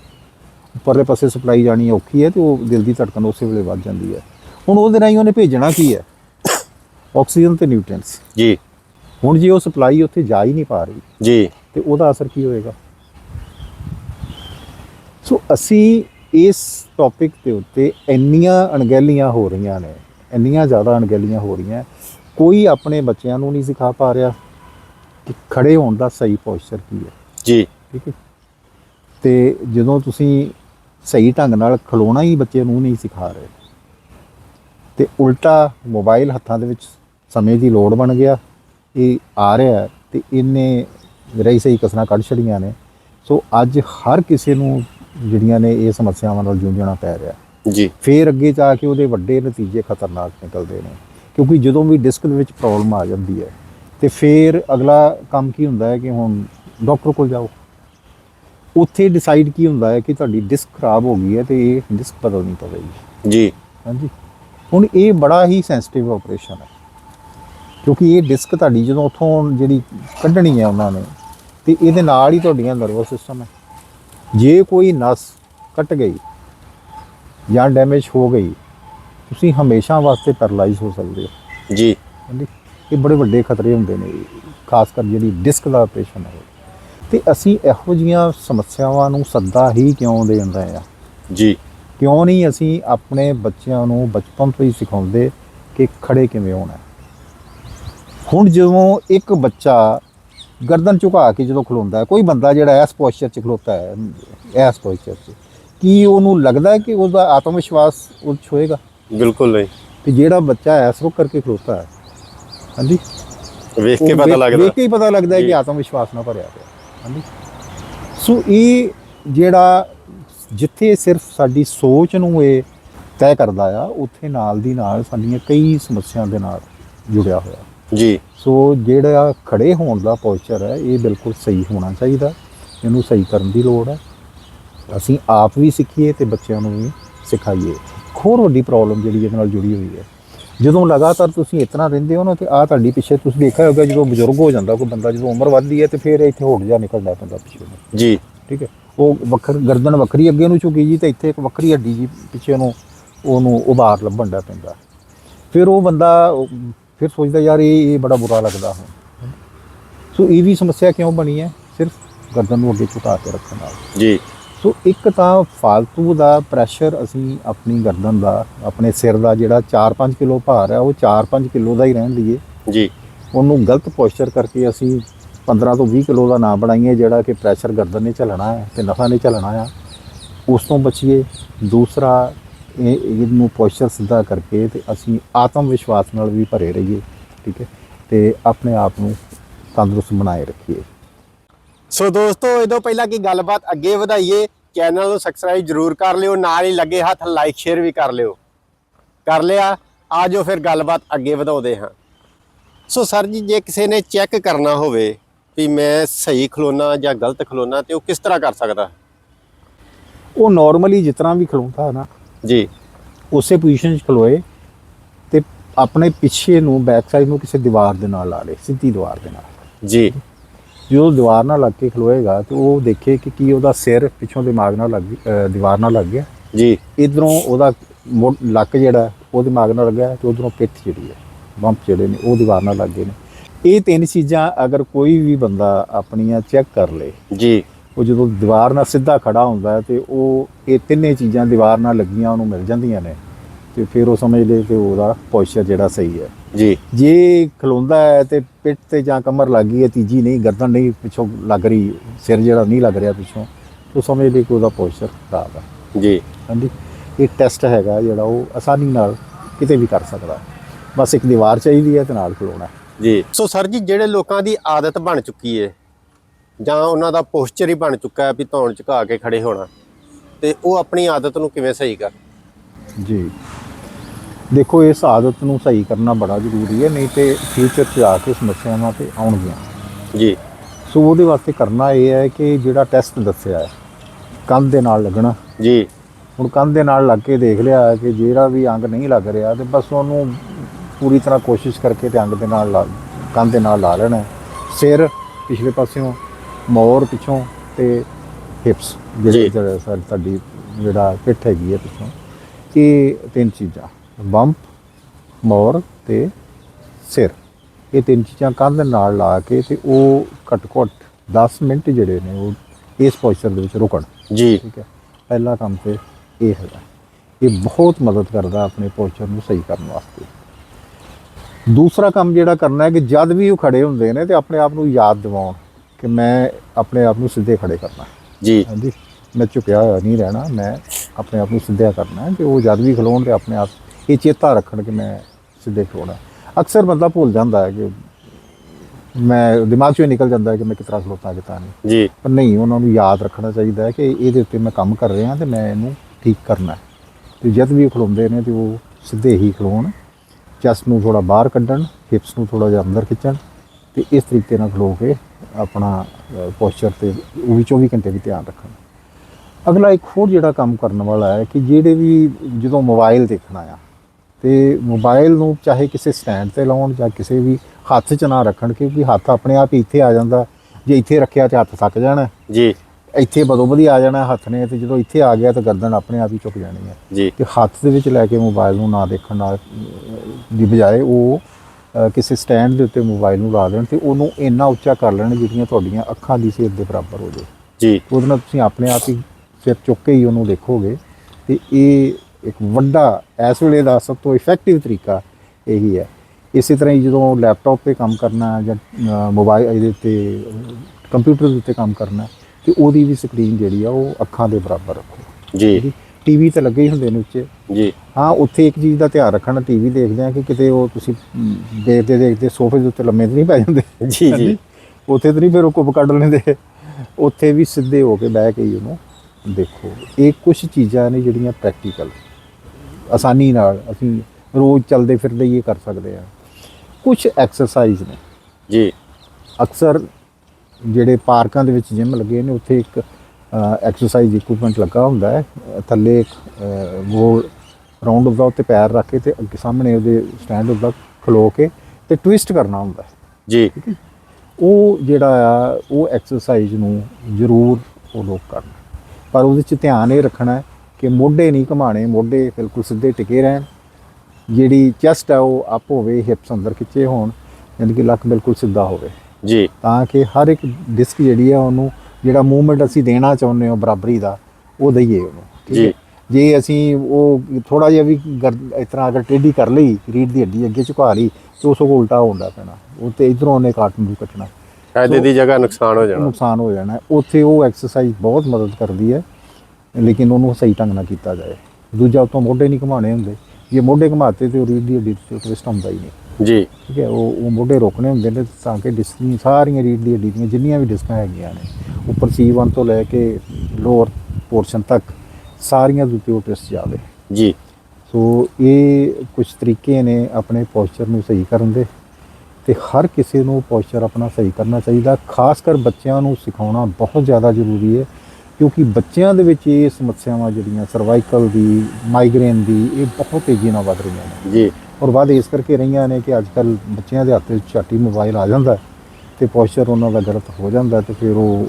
ਉੱਪਰਲੇ ਪਾਸੇ ਸਪਲਾਈ ਜਾਣੀ ਔਖੀ ਹੈ ਤੇ ਉਹ ਦਿਲ ਦੀ ਧੜਕਨ ਉਸੇ ਵੇਲੇ ਵੱਧ ਜਾਂਦੀ ਹੈ ਹੁਣ ਉਹਦੇ ਰਾਹੀਂ ਉਹਨੇ ਭੇਜਣਾ ਕੀ ਹੈ ਆਕਸੀਜਨ ਤੇ ਨਿਊਟ੍ਰੀਐਂਟਸ
ਜੀ।
ਹੁਣ ਜੇ ਉਹ ਸਪਲਾਈ ਉੱਥੇ ਜਾ ਹੀ ਨਹੀਂ ਪਾ ਰਹੀ
ਜੀ।
ਤੇ ਉਹਦਾ ਅਸਰ ਕੀ ਹੋਏਗਾ? ਸੋ ਅਸੀਂ ਇਸ ਟੌਪਿਕ ਦੇ ਉੱਤੇ ਇੰਨੀਆਂ ਅਣਗਹਿਲੀਆਂ ਹੋ ਰਹੀਆਂ ਨੇ ਇੰਨੀਆਂ ਜ਼ਿਆਦਾ ਅਣਗਹਿਲੀਆਂ ਹੋ ਰਹੀਆਂ ਕੋਈ ਆਪਣੇ ਬੱਚਿਆਂ ਨੂੰ ਨਹੀਂ ਸਿਖਾ ਪਾ ਰਿਹਾ ਕਿ ਖੜੇ ਹੋਣ ਦਾ ਸਹੀ ਪੋਸਚਰ ਕੀ ਹੈ।
ਜੀ।
ਠੀਕ ਹੈ। ਤੇ ਜਦੋਂ ਤੁਸੀਂ ਸਹੀ ਢੰਗ ਨਾਲ ਖਲੋਣਾ ਹੀ ਬੱਚੇ ਨੂੰ ਨਹੀਂ ਸਿਖਾ ਰਹੇ ਤੇ ਉਲਟਾ ਮੋਬਾਈਲ ਹੱਥਾਂ ਦੇ ਵਿੱਚ ਸਮੇਂ ਦੀ ਲੋੜ ਬਣ ਗਿਆ ਇਹ ਆ ਰਿਹਾ ਤੇ ਇਹਨੇ ਰਹੀ ਸਹੀ ਕਸਰਾਂ ਕੱਢ ਛੜੀਆਂ ਨੇ। ਸੋ ਅੱਜ ਹਰ ਕਿਸੇ ਨੂੰ ਜਿਹੜੀਆਂ ਨੇ ਇਹ ਸਮੱਸਿਆਵਾਂ ਨਾਲ ਜੂਝਣਾ ਪੈ ਰਿਹਾ
ਜੀ।
ਫੇਰ ਅੱਗੇ ਜਾ ਕੇ ਉਹਦੇ ਵੱਡੇ ਨਤੀਜੇ ਖਤਰਨਾਕ ਨਿਕਲਦੇ ਨੇ। ਕਿਉਂਕਿ ਜਦੋਂ ਵੀ ਡਿਸਕ ਦੇ ਵਿੱਚ ਪ੍ਰੋਬਲਮ ਆ ਜਾਂਦੀ ਹੈ ਤੇ ਫੇਰ ਅਗਲਾ ਕੰਮ ਕੀ ਹੁੰਦਾ ਹੈ ਕਿ ਹੁਣ ਡਾਕਟਰ ਕੋਲ ਜਾਓ। ਉੱਥੇ ਡਿਸਾਈਡ ਕੀ ਹੁੰਦਾ ਹੈ ਕਿ ਤੁਹਾਡੀ ਡਿਸਕ ਖਰਾਬ ਹੋ ਗਈ ਹੈ ਤੇ ਇਹ ਡਿਸਕ ਬਦਲਣੀ ਪਵੇਗੀ।
ਜੀ।
ਹਾਂਜੀ। ਹੁਣ ਇਹ ਬੜਾ ਹੀ ਸੈਂਸਿਟਿਵ ਆਪਰੇਸ਼ਨ ਹੈ। ਕਿਉਂਕਿ ਇਹ ਡਿਸਕ ਤੁਹਾਡੀ ਜਦੋਂ ਉੱਥੋਂ ਜਿਹੜੀ ਕੱਢਣੀ ਹੈ ਉਹਨਾਂ ਨੇ ਤੇ ਇਹਦੇ ਨਾਲ ਹੀ ਤੁਹਾਡੀਆਂ ਨਰਵਸ ਸਿਸਟਮ ਹੈ। ਜੇ ਕੋਈ ਨਸ ਕੱਟ ਗਈ ਜਾਂ ਡੈਮੇਜ ਹੋ ਗਈ ਤੁਸੀਂ ਹਮੇਸ਼ਾ ਵਾਸਤੇ ਪੈਰਲਾਈਜ਼ ਹੋ ਸਕਦੇ ਹੋ।
ਜੀ।
ਇਹ ਬੜੇ ਵੱਡੇ ਖਤਰੇ ਹੁੰਦੇ ਨੇ ਖਾਸ ਕਰ ਜਿਹੜੀ ਡਿਸਕ ਦਾ ਆਪਰੇਸ਼ਨ ਹੈ। ਤੇ ਅਸੀਂ ਇਹੋ ਜੀਆਂ ਸਮੱਸਿਆਵਾਂ ਨੂੰ ਸੱਦਾ ਹੀ ਕਿਉਂ ਦੇ ਰਹੇ ਆ
ਜੀ।
ਕਿਉਂ ਨਹੀਂ ਅਸੀਂ ਆਪਣੇ ਬੱਚਿਆਂ ਨੂੰ ਬਚਪਨ ਤੋਂ ਹੀ ਸਿਖਾਉਂਦੇ ਕਿ ਖੜੇ ਕਿਵੇਂ ਹੋਣਾ? ਹੁਣ ਜਦੋਂ ਇੱਕ ਬੱਚਾ ਗਰਦਨ ਝੁਕਾ ਕੇ ਜਦੋਂ ਖਲੋਂਦਾ ਹੈ ਕੋਈ ਬੰਦਾ ਜਿਹੜਾ ਇਸ ਪੋਸਚਰ 'ਚ ਖਲੋਤਾ ਹੈ ਇਸ ਪੋਸਚਰ 'ਚ ਕੀ ਉਹਨੂੰ ਲੱਗਦਾ ਹੈ ਕਿ ਉਹਦਾ ਆਤਮ ਵਿਸ਼ਵਾਸ ਉਹ ਹੋਏਗਾ?
ਬਿਲਕੁਲ ਨਹੀਂ।
ਤੇ ਜਿਹੜਾ ਬੱਚਾ ਇਸ ਰੁਕ ਕਰਕੇ ਖਲੋਤਾ ਹੈ ਹਾਂਜੀ?
ਵੇਖ ਕੇ ਪਤਾ ਲੱਗਦਾ।
ਵੇਖ ਕੇ ਹੀ ਪਤਾ ਲੱਗਦਾ ਹੈ। ਕਿ ਆਤਮ ਵਿਸ਼ਵਾਸ ਨਾਲ ਭਰਿਆ ਪਿਆ ਹਾਂਜੀ? ਸੋ ਇਹ ਜਿਹੜਾ ਜਿੱਥੇ ਸਿਰਫ ਸਾਡੀ ਸੋਚ ਨੂੰ ਇਹ ਤੈਅ ਕਰਦਾ ਆ ਉੱਥੇ ਨਾਲ ਦੀ ਨਾਲ ਸਾਡੀਆਂ ਕਈ ਸਮੱਸਿਆ ਦੇ ਨਾਲ ਜੁੜਿਆ ਹੋਇਆ।
ਜੀ।
ਸੋ ਜਿਹੜਾ ਖੜੇ ਹੋਣ ਦਾ ਪੋਸਚਰ ਹੈ ਇਹ ਬਿਲਕੁਲ ਸਹੀ ਹੋਣਾ ਚਾਹੀਦਾ। ਇਹਨੂੰ ਸਹੀ ਕਰਨ ਦੀ ਲੋੜ ਹੈ। ਅਸੀਂ ਆਪ ਵੀ ਸਿੱਖੀਏ ਤੇ ਬੱਚਿਆਂ ਨੂੰ ਵੀ ਸਿਖਾਈਏ। ਹੋਰ ਵੱਡੀ ਪ੍ਰੋਬਲਮ ਜਿਹੜੀ ਇਹਦੇ ਨਾਲ ਜੁੜੀ ਹੋਈ ਹੈ। ਜਦੋਂ ਲਗਾਤਾਰ ਤੁਸੀਂ ਇਤਨਾ ਰਹਿੰਦੇ ਹੋ ਨਾ ਤੇ ਆ ਤੁਹਾਡੀ ਪਿੱਛੇ ਤੁਸੀਂ ਦੇਖਿਆ ਹੋਗਾ ਜਦੋਂ ਬਜ਼ੁਰਗ ਹੋ ਜਾਂਦਾ ਕੋਈ ਬੰਦਾ ਜਦੋਂ ਉਮਰ ਵੱਧਦੀ ਹੈ ਤੇ ਫਿਰ ਇੱਥੇ ਹੋੜ ਜਾ ਨਿਕਲਦਾ ਪੈਂਦਾ ਪਿੱਛੇ ਨੂੰ।
ਜੀ।
ਠੀਕ ਹੈ। ਉਹ ਵੱਖਰ ਗਰਦਨ ਵੱਖਰੀ ਅੱਗੇ ਨੂੰ ਝੁਕੀ ਜੀ ਤੇ ਇੱਥੇ ਇੱਕ ਵੱਖਰੀ ਹੱਡੀ ਜੀ ਪਿੱਛੇ ਨੂੰ ਉਹਨੂੰ ਉਭਾਰ ਲੱਭਣ ਦਾ ਪੈਂਦਾ। ਫਿਰ ਉਹ ਬੰਦਾ ਫਿਰ ਸੋਚਦਾ ਯਾਰ ਇਹ ਇਹ ਬੜਾ ਬੁਰਾ ਲੱਗਦਾ ਹੁਣ। ਸੋ ਇਹ ਵੀ ਸਮੱਸਿਆ ਕਿਉਂ ਬਣੀ ਹੈ? ਸਿਰਫ ਗਰਦਨ ਨੂੰ ਅੱਗੇ ਝੁਕਾ ਕੇ ਰੱਖਣ ਨਾਲ।
ਜੀ।
ਸੋ ਇੱਕ ਤਾਂ ਫਾਲਤੂ ਦਾ ਪ੍ਰੈਸ਼ਰ ਅਸੀਂ ਆਪਣੀ ਗਰਦਨ ਦਾ ਆਪਣੇ ਸਿਰ ਦਾ ਜਿਹੜਾ 4-5 ਕਿਲੋ ਭਾਰ ਹੈ ਉਹ 4-5 ਕਿਲੋ ਦਾ ਹੀ ਰਹਿਣ ਲਈਏ
ਜੀ।
ਉਹਨੂੰ ਗਲਤ ਪੋਸਚਰ ਕਰਕੇ ਅਸੀਂ 15 ਤੋਂ 20 ਕਿਲੋ ਦਾ ਨਾ ਬਣਾਈਏ ਜਿਹੜਾ ਕਿ ਪ੍ਰੈਸ਼ਰ ਗਰਦਨ ਨੇ ਝੱਲਣਾ ਹੈ ਤੇ ਨਸਾਂ ਨੇ ਝੱਲਣਾ ਆ। ਉਸ ਤੋਂ ਬਚੀਏ ਦੂਸਰਾ ਇਹ ਇਹਨੂੰ ਪੋਸਚਰ ਸਿੱਧਾ ਕਰਕੇ ਤੇ ਅਸੀਂ ਆਤਮ ਵਿਸ਼ਵਾਸ ਨਾਲ ਵੀ ਭਰੇ ਰਹੀਏ ਠੀਕ ਹੈ? ਤੇ ਆਪਣੇ ਆਪ ਨੂੰ ਤੰਦਰੁਸਤ ਬਣਾਏ ਰੱਖੀਏ।
ਸੋ ਦੋਸਤੋ ਇਹਦੋਂ ਪਹਿਲਾਂ ਕਿ ਗੱਲਬਾਤ ਅੱਗੇ ਵਧਾਈਏ ਚੈਨਲ ਨੂੰ ਸਬਸਕ੍ਰਾਈਬ ਜਰੂਰ ਕਰ ਲਿਓ ਨਾਲ ਹੀ ਲੱਗੇ ਹੱਥ ਲਾਈਕ ਸ਼ੇਅਰ ਵੀ ਕਰ ਲਿਓ। ਕਰ ਲਿਆ ਆਜੋ ਫਿਰ ਗੱਲਬਾਤ ਅੱਗੇ ਵਧਾਉਂਦੇ ਹਾਂ। ਸੋ ਸਰ ਜੀ ਜੇ ਕਿਸੇ ਨੇ ਚੈੱਕ ਕਰਨਾ ਹੋਵੇ ਵੀ ਮੈਂ ਸਹੀ ਖਲੋਣਾ ਜਾਂ ਗਲਤ ਖਲੋਣਾ ਤੇ ਉਹ ਕਿਸ ਤਰ੍ਹਾਂ ਕਰ ਸਕਦਾ?
ਉਹ ਨਾਰਮਲੀ ਜਿਤਨਾ ਵੀ ਖਲੋਤਾ ਹੈ ਨਾ
ਜੀ।
ਉਸੇ ਪੋਜੀਸ਼ਨ 'ਚ ਖਲੋਏ ਤੇ ਆਪਣੇ ਪਿੱਛੇ ਨੂੰ ਬੈਕ ਸਾਈਡ ਨੂੰ ਕਿਸੇ ਦੀਵਾਰ ਦੇ ਨਾਲ ਲਾ ਲੇ ਸਿੱਧੀ ਦੀਵਾਰ ਦੇ ਨਾਲ।
ਜੀ।
ਜਦੋਂ ਦੀਵਾਰ ਨਾਲ ਲੱਗ ਕੇ ਖਲੋਏਗਾ ਤੇ ਉਹ ਦੇਖੇ ਕਿ ਕੀ ਉਹਦਾ ਸਿਰ ਪਿੱਛੋਂ ਦਿਮਾਗ ਨਾਲ ਲੱਗ ਦੀਵਾਰ ਨਾਲ ਲੱਗ ਗਿਆ।
ਜੀ।
ਇਧਰੋਂ ਉਹਦਾ ਲੱਕ ਜਿਹੜਾ ਉਹ ਦਿਮਾਗ ਨਾਲ ਲੱਗਾ ਤੇ ਉਧਰੋਂ ਪਿੱਠ ਜਿਹੜੀ ਹੈ ਬੰਪ ਜਿਹੜੇ ਨੇ ਉਹ ਦੀਵਾਰ ਨਾਲ ਲੱਗੇ ਨੇ। ਇਹ ਤਿੰਨ ਚੀਜ਼ਾਂ ਅਗਰ ਕੋਈ ਵੀ ਬੰਦਾ ਆਪਣੀਆਂ ਚੈੱਕ ਕਰ ਲੇ
ਜੀ।
ਉਹ ਜਦੋਂ ਦੀਵਾਰ ਨਾਲ ਸਿੱਧਾ ਖੜਾ ਹੁੰਦਾ ਹੈ ਤੇ ਉਹ ਇਹ ਤਿੰਨੇ ਚੀਜ਼ਾਂ ਦੀਵਾਰ ਨਾਲ ਲੱਗੀਆਂ ਉਹਨੂੰ ਮਿਲ ਜਾਂਦੀਆਂ ਨੇ ਤੇ ਫਿਰ ਉਹ ਸਮਝ ਲੇ ਕਿ ਉਹਦਾ ਪੋਸਚਰ ਜਿਹੜਾ ਸਹੀ ਹੈ।
ਜੀ।
ਜੇ ਖਲੋਂਦਾ ਹੈ ਤੇ ਪਿੱਠ ਤੇ ਜਾਂ ਕਮਰ ਲੱਗ ਗਈ ਹੈ ਤੀਜੀ ਨਹੀਂ ਗਰਦਨ ਨਹੀਂ ਪਿੱਛੋਂ ਲੱਗ ਰਹੀ ਸਿਰ ਜਿਹੜਾ ਨਹੀਂ ਲੱਗ ਰਿਹਾ ਪਿੱਛੋਂ ਉਹ ਸਮਝ ਲਈ ਕਿ ਉਹਦਾ ਪੋਸਚਰ ਖਰਾਬ ਹੈ।
ਜੀ।
ਹਾਂਜੀ। ਇਹ ਟੈਸਟ ਹੈਗਾ ਜਿਹੜਾ ਉਹ ਆਸਾਨੀ ਨਾਲ ਕਿਤੇ ਵੀ ਕਰ ਸਕਦਾ ਬਸ ਇੱਕ ਦੀਵਾਰ ਚਾਹੀਦੀ ਹੈ ਤੇ ਨਾਲ ਖਲੋਣਾ।
ਜੀ। ਸੋ ਸਰ ਜੀ ਜਿਹੜੇ ਲੋਕਾਂ ਦੀ ਆਦਤ ਬਣ ਚੁੱਕੀ ਹੈ ਜਾਂ ਉਹਨਾਂ ਦਾ ਪੋਸਚਰ ਹੀ ਬਣ ਚੁੱਕਾ ਹੈ ਵੀ ਧੌਣ ਝੁਕਾ ਕੇ ਖੜੇ ਹੋਣਾ। ਤੇ ਉਹ ਆਪਣੀ ਆਦਤ ਨੂੰ ਕਿਵੇਂ ਸਹੀ ਕਰ?
ਜੀ। ਦੇਖੋ ਇਸ ਆਦਤ ਨੂੰ ਸਹੀ ਕਰਨਾ ਬੜਾ ਜ਼ਰੂਰੀ ਹੈ ਨਹੀਂ ਤੇ ਫਿਊਚਰ 'ਚ ਆ ਕੇ ਸਮੱਸਿਆਵਾਂ ਤੇ ਆਉਣਗੀਆਂ।
ਜੀ।
ਸੋ ਉਹਦੇ ਵਾਸਤੇ ਕਰਨਾ ਇਹ ਹੈ ਕਿ ਜਿਹੜਾ ਟੈਸਟ ਦੱਸਿਆ ਹੈ ਕੰਧ ਦੇ ਨਾਲ ਲੱਗਣਾ।
ਜੀ।
ਹੁਣ ਕੰਧ ਦੇ ਨਾਲ ਲੱਗ ਕੇ ਦੇਖ ਲਿਆ ਕਿ ਜਿਹੜਾ ਵੀ ਅੰਗ ਨਹੀਂ ਲੱਗ ਰਿਹਾ ਤੇ ਬਸ ਉਹਨੂੰ ਪੂਰੀ ਤਰ੍ਹਾਂ ਕੋਸ਼ਿਸ਼ ਕਰਕੇ ਤੇ ਅੰਗ ਦੇ ਨਾਲ ਲਾ ਕੰਧ ਦੇ ਨਾਲ ਲਾ ਲੈਣਾ। ਸਿਰ ਪਿਛਲੇ ਪਾਸਿਓਂ ਮੋਰ ਪਿੱਛੋਂ ਤੇ ਹਿਪਸ। ਜਿਹੜੇ ਜਿਹੜਾ ਸਾਡੀ ਜਿਹੜਾ ਪਿੱਠ ਹੈਗੀ ਹੈ ਪਿੱਛੋਂ। ਇਹ ਤਿੰਨ ਚੀਜ਼ਾਂ ਬੰਪ ਮੋਰ ਤੇ ਸਿਰ। ਇਹ ਤਿੰਨ ਚੀਜ਼ਾਂ ਕੰਧ ਨਾਲ ਲਾ ਕੇ ਤੇ ਉਹ ਘੱਟ ਘੱਟ 10 ਮਿੰਟ ਜਿਹੜੇ ਨੇ ਉਹ ਇਸ ਪੋਸਚਰ ਦੇ ਵਿੱਚ ਰੁਕਣ।
ਜੀ।
ਠੀਕ ਹੈ। ਪਹਿਲਾ ਕੰਮ ਤੇ ਇਹ ਹੈਗਾ। ਇਹ ਬਹੁਤ ਮਦਦ ਕਰਦਾ ਆਪਣੇ ਪੋਸਚਰ ਨੂੰ ਸਹੀ ਕਰਨ ਵਾਸਤੇ। ਦੂਸਰਾ ਕੰਮ ਜਿਹੜਾ ਕਰਨਾ ਹੈ ਕਿ ਜਦ ਵੀ ਉਹ ਖੜੇ ਹੁੰਦੇ ਨੇ ਤੇ ਆਪਣੇ ਆਪ ਨੂੰ ਯਾਦ ਦਿਵਾਉਣ। ਕਿ ਮੈਂ ਆਪਣੇ ਆਪ ਨੂੰ ਸਿੱਧੇ ਖੜੇ ਕਰਨਾ।
ਜੀ।
ਹਾਂਜੀ ਮੈਂ ਝੁਕਿਆ ਹੋਇਆ ਨਹੀਂ ਰਹਿਣਾ ਮੈਂ ਆਪਣੇ ਆਪ ਨੂੰ ਸਿੱਧਾ ਕਰਨਾ ਹੈ ਕਿ ਉਹ ਜਦ ਵੀ ਖਲੋਣ ਤੇ ਆਪਣੇ ਆਪ ਇਹ ਚੇਤਾ ਰੱਖਣ ਕਿ ਮੈਂ ਸਿੱਧੇ ਖਲੋਣਾ ਅਕਸਰ ਬੰਦਾ ਭੁੱਲ ਜਾਂਦਾ ਹੈ ਕਿ ਮੈਂ ਦਿਮਾਗ ਚੋਂ ਨਿਕਲ ਜਾਂਦਾ ਹੈ ਕਿ ਮੈਂ ਕਿਸ ਤਰ੍ਹਾਂ ਖਲੋਤਾ ਕਿਤਾ ਨਹੀਂ।
ਜੀ।
ਪਰ ਨਹੀਂ ਉਹਨਾਂ ਨੂੰ ਯਾਦ ਰੱਖਣਾ ਚਾਹੀਦਾ ਹੈ ਕਿ ਇਹਦੇ ਉੱਤੇ ਮੈਂ ਕੰਮ ਕਰ ਰਿਹਾ ਤੇ ਮੈਂ ਇਹਨੂੰ ਠੀਕ ਕਰਨਾ ਹੈ। ਤੇ ਜਦ ਵੀ ਖਲੋਂਦੇ ਨੇ ਤੇ ਉਹ ਸਿੱਧੇ ਹੀ ਖਲੋਣ ਚੈਸਟ ਨੂੰ ਥੋੜਾ ਬਾਹਰ ਕੱਢਣ ਹਿਪਸ ਨੂੰ ਥੋੜਾ ਜਿਹਾ ਅੰਦਰ ਖਿੱਚਣ ਤੇ ਇਸ ਤਰੀਕੇ ਨਾਲ ਖਲੋ ਕੇ ਆਪਣਾ ਪੋਸਚਰ ਤੇ ਉਹ ਵੀ 24 ਘੰਟੇ ਵੀ ਧਿਆਨ ਰੱਖਣ। ਅਗਲਾ ਇੱਕ ਹੋਰ ਜਿਹੜਾ ਕੰਮ ਕਰਨ ਵਾਲਾ ਹੈ ਕਿ ਜਿਹੜੇ ਵੀ ਜਦੋਂ ਮੋਬਾਈਲ ਦੇਖਣਾ ਆ ਤੇ ਮੋਬਾਈਲ ਨੂੰ ਚਾਹੇ ਕਿਸੇ ਸਟੈਂਡ ਤੇ ਲਾਉਣ ਜਾਂ ਕਿਸੇ ਵੀ ਹੱਥ 'ਚ ਨਾ ਰੱਖਣ ਕਿਉਂਕਿ ਹੱਥ ਆਪਣੇ ਆਪ ਹੀ ਇੱਥੇ ਆ ਜਾਂਦਾ। ਜੇ ਇੱਥੇ ਰੱਖਿਆ ਤੇ ਹੱਥ ਥੱਕ ਜਾਣਾ।
ਜੀ।
ਇੱਥੇ ਬਦੋ ਬਦੀ ਆ ਜਾਣਾ ਹੱਥ ਨੇ ਤੇ ਜਦੋਂ ਇੱਥੇ ਆ ਗਿਆ ਤਾਂ ਗਰਦਨ ਆਪਣੇ ਆਪ ਹੀ ਝੁਕ ਜਾਣੀ ਹੈ।
ਜੀ।
ਤੇ ਹੱਥ ਦੇ ਵਿੱਚ ਲੈ ਕੇ ਮੋਬਾਈਲ ਨੂੰ ਨਾ ਦੇਖਣ ਨਾਲ ਦੀ ਬਜਾਏ ਉਹ ਕਿਸੇ ਸਟੈਂਡ ਦੇ ਉੱਤੇ ਮੋਬਾਈਲ ਨੂੰ ਲਾ ਦੇਣ ਤੇ ਉਹਨੂੰ ਇੰਨਾ ਉੱਚਾ ਕਰ ਲੈਣ ਜਿਹੜੀਆਂ ਤੁਹਾਡੀਆਂ ਅੱਖਾਂ ਦੀ ਸਿਰ ਦੇ ਬਰਾਬਰ ਹੋ ਜਾਏ
ਜੀ।
ਉਹਦੇ ਨਾਲ ਤੁਸੀਂ ਆਪਣੇ ਆਪ ਹੀ ਸਿਰ ਚੁੱਕ ਕੇ ਹੀ ਉਹਨੂੰ ਦੇਖੋਗੇ ਤੇ ਇਹ ਇੱਕ ਵੱਡਾ ਇਸ ਵੇਲੇ ਦਾ ਸਭ ਤੋਂ ਇਫੈਕਟਿਵ ਤਰੀਕਾ ਇਹੀ ਹੈ। ਇਸੇ ਤਰ੍ਹਾਂ ਹੀ ਜਦੋਂ ਲੈਪਟਾਪ ਤੇ ਕੰਮ ਕਰਨਾ ਜਾਂ ਮੋਬਾਈਲ ਇਹਦੇ ਤੇ ਕੰਪਿਊਟਰ ਦੇ ਉੱਤੇ ਕੰਮ ਕਰਨਾ ਤੇ ਉਹਦੀ ਵੀ ਸਕਰੀਨ ਜਿਹੜੀ ਆ ਉਹ ਅੱਖਾਂ ਦੇ ਬਰਾਬਰ ਰੱਖੋ।
ਜੀ?
ਟੀਵੀ ਤੇ ਲੱਗੇ ਹੀ ਹੁੰਦੇ ਨੇ ਉੱਚੇ
ਜੀ।
ਹਾਂ ਉੱਥੇ ਇੱਕ ਚੀਜ਼ ਦਾ ਧਿਆਨ ਰੱਖਣਾ ਟੀਵੀ ਦੇਖਦੇ ਆ ਕਿ ਕਿਤੇ ਉਹ ਤੁਸੀਂ ਦੇਖਦੇ ਦੇਖਦੇ ਸੋਫੇ ਦੇ ਉੱਤੇ ਲੰਮੇ ਤਾਂ ਨਹੀਂ ਪੈ ਜਾਂਦੇ।
ਜੀ ਜੀ।
ਉੱਥੇ ਤਾਂ ਨਹੀਂ ਫਿਰ ਉਹ ਕੁੱਪ ਕੱਢ ਲੈਂਦੇ। ਉੱਥੇ ਵੀ ਸਿੱਧੇ ਹੋ ਕੇ ਬਹਿ ਕੇ ਹੀ ਉਹਨੂੰ ਦੇਖੋ। ਇਹ ਕੁਝ ਚੀਜ਼ਾਂ ਨੇ ਜਿਹੜੀਆਂ ਪ੍ਰੈਕਟੀਕਲ ਆਸਾਨੀ ਨਾਲ ਅਸੀਂ ਰੋਜ਼ ਚੱਲਦੇ ਫਿਰਦੇ ਇਹ ਕਰ ਸਕਦੇ ਆ ਕੁਝ ਐਕਸਰਸਾਈਜ਼ ਨੇ।
ਜੀ।
ਅਕਸਰ ਜਿਹੜੇ ਪਾਰਕਾਂ ਦੇ ਵਿੱਚ ਜਿਮ ਲੱਗੇ ਨੇ ਉੱਥੇ ਇੱਕ ਐਕਸਰਸਾਈਜ਼ ਇਕਵਿਪਮੈਂਟ ਲੱਗਾ ਹੁੰਦਾ ਹੈ ਥੱਲੇ ਗੋਲ ਰਾਉਂਡ ਹੁੰਦਾ ਉੱਤੇ ਪੈਰ ਰੱਖ ਕੇ ਤੇ ਅੱਗੇ ਸਾਹਮਣੇ ਉਹਦੇ ਸਟੈਂਡ ਹੁੰਦਾ ਖਲੋ ਕੇ ਤੇ ਟਵਿਸਟ ਕਰਨਾ ਹੁੰਦਾ ਹੈ।
ਜੀ।
ਉਹ ਜਿਹੜਾ ਆ ਉਹ ਐਕਸਰਸਾਈਜ਼ ਨੂੰ ਜ਼ਰੂਰ ਉਹ ਲੋਕ ਕਰਨ ਪਰ ਉਹਦੇ ਚ ਧਿਆਨ ਇਹ ਰੱਖਣਾ ਹੈ ਕਿ ਮੋਢੇ ਨਹੀਂ ਘਮਾਣੇ ਮੋਢੇ ਬਿਲਕੁਲ ਸਿੱਧੇ ਟਿਕੇ ਰਹਿਣ। ਜਿਹੜੀ ਚੈਸਟ ਹੈ ਉਹ ਅਪ ਹੋਵੇ ਹਿਪਸ ਅੰਦਰ ਖਿੱਚੇ ਹੋਣ ਯਾਨੀ ਕਿ ਲੱਕ ਬਿਲਕੁਲ ਸਿੱਧਾ ਹੋਵੇ।
ਜੀ।
ਤਾਂ ਕਿ ਹਰ ਇੱਕ ਡਿਸਕ ਜਿਹੜੀ ਆ ਉਹਨੂੰ ਜਿਹੜਾ ਮੂਵਮੈਂਟ ਅਸੀਂ ਦੇਣਾ ਚਾਹੁੰਦੇ ਹਾਂ ਬਰਾਬਰੀ ਦਾ ਉਹ ਦਈਏ ਉਹਨੂੰ
ਜੀ।
ਜੇ ਅਸੀਂ ਉਹ ਥੋੜਾ ਜਿਹਾ ਵੀ ਗਰ- ਇਸ ਤਰ੍ਹਾਂ ਅਗਰ ਟੇਢੀ ਕਰ ਲਈ ਰੀੜ ਦੀ ਹੱਡੀ ਅੱਗੇ ਝੁਕਾ ਲਈ ਤੇ ਉਸ ਕੋਲ ਉਲਟਾ ਹੁੰਦਾ ਪੈਣਾ। ਉਹ ਤੇ ਇਧਰੋਂ ਉਹਨੇ ਕਾਟਨ ਨੂੰ ਕੱਟਣਾ
ਫਾਇਦੇ ਦੀ ਜਗ੍ਹਾ ਨੁਕਸਾਨ ਹੋ ਜਾਣਾ।
ਨੁਕਸਾਨ ਹੋ ਜਾਣਾ। ਉੱਥੇ ਉਹ ਐਕਸਰਸਾਈਜ਼ ਬਹੁਤ ਮਦਦ ਕਰਦੀ ਹੈ ਲੇਕਿਨ ਉਹਨੂੰ ਸਹੀ ਢੰਗ ਨਾਲ ਕੀਤਾ ਜਾਏ। ਦੂਜਾ ਉਤੋਂ ਮੋਢੇ ਨਹੀਂ ਘੁਮਾਣੇ ਹੁੰਦੇ। ਜੇ ਮੋਢੇ ਘੁਮਾਤੇ ਤੇ ਉਹ ਰੀੜ ਦੀ ਹੱਡੀ ਤੇ ਟਵਿਸਟ ਹੁੰਦਾ ਹੀ ਨਹੀਂ।
ਜੀ।
ਠੀਕ ਹੈ ਉਹ ਉਹ ਮੋਢੇ ਰੋਕਣੇ ਹੁੰਦੇ ਨੇ ਤਾਂ ਕਿ ਡਿਸਕ ਸਾਰੀਆਂ ਰੀੜ ਦੀ ਹੱਡੀ ਦੀਆਂ ਜਿੰਨੀਆਂ ਵੀ ਡਿਸਕਾਂ ਹੈਗੀਆਂ ਨੇ ਉੱਪਰ C1 ਤੋਂ ਲੈ ਕੇ ਲੋਅਰ ਪੋਰਸ਼ਨ ਤੱਕ ਸਾਰੀਆਂ ਦੇ ਉੱਤੇ ਉਹ ਟਵਿਸਟ ਜਾਵੇ।
ਜੀ।
ਸੋ ਇਹ ਕੁਝ ਤਰੀਕੇ ਨੇ ਆਪਣੇ ਪੋਸਚਰ ਨੂੰ ਸਹੀ ਕਰਨ ਦੇ ਤੇ ਹਰ ਕਿਸੇ ਨੂੰ ਪੋਸਚਰ ਆਪਣਾ ਸਹੀ ਕਰਨਾ ਚਾਹੀਦਾ। ਖਾਸ ਕਰ ਬੱਚਿਆਂ ਨੂੰ ਸਿਖਾਉਣਾ ਬਹੁਤ ਜ਼ਿਆਦਾ ਜ਼ਰੂਰੀ ਹੈ ਕਿਉਂਕਿ ਬੱਚਿਆਂ ਦੇ ਵਿੱਚ ਇਹ ਸਮੱਸਿਆਵਾਂ ਜਿਹੜੀਆਂ ਸਰਵਾਈਕਲ ਦੀ ਮਾਈਗ੍ਰੇਨ ਦੀ ਇਹ ਬਹੁਤ ਤੇਜ਼ੀ ਨਾਲ ਵੱਧ ਰਹੀਆਂ ਨੇ।
ਜੀ।
ਔਰ ਵੱਧ ਇਸ ਕਰਕੇ ਰਹੀਆਂ ਨੇ ਕਿ ਅੱਜ ਕੱਲ ਬੱਚਿਆਂ ਦੇ ਹੱਥ ਵਿੱਚ ਝਾਟੀ ਮੋਬਾਈਲ ਆ ਜਾਂਦਾ ਹੈ ਤੇ ਪੋਸਚਰ ਉਹਨਾਂ ਦਾ ਗਲਤ ਹੋ ਜਾਂਦਾ ਹੈ ਤੇ ਫਿਰ ਉਹ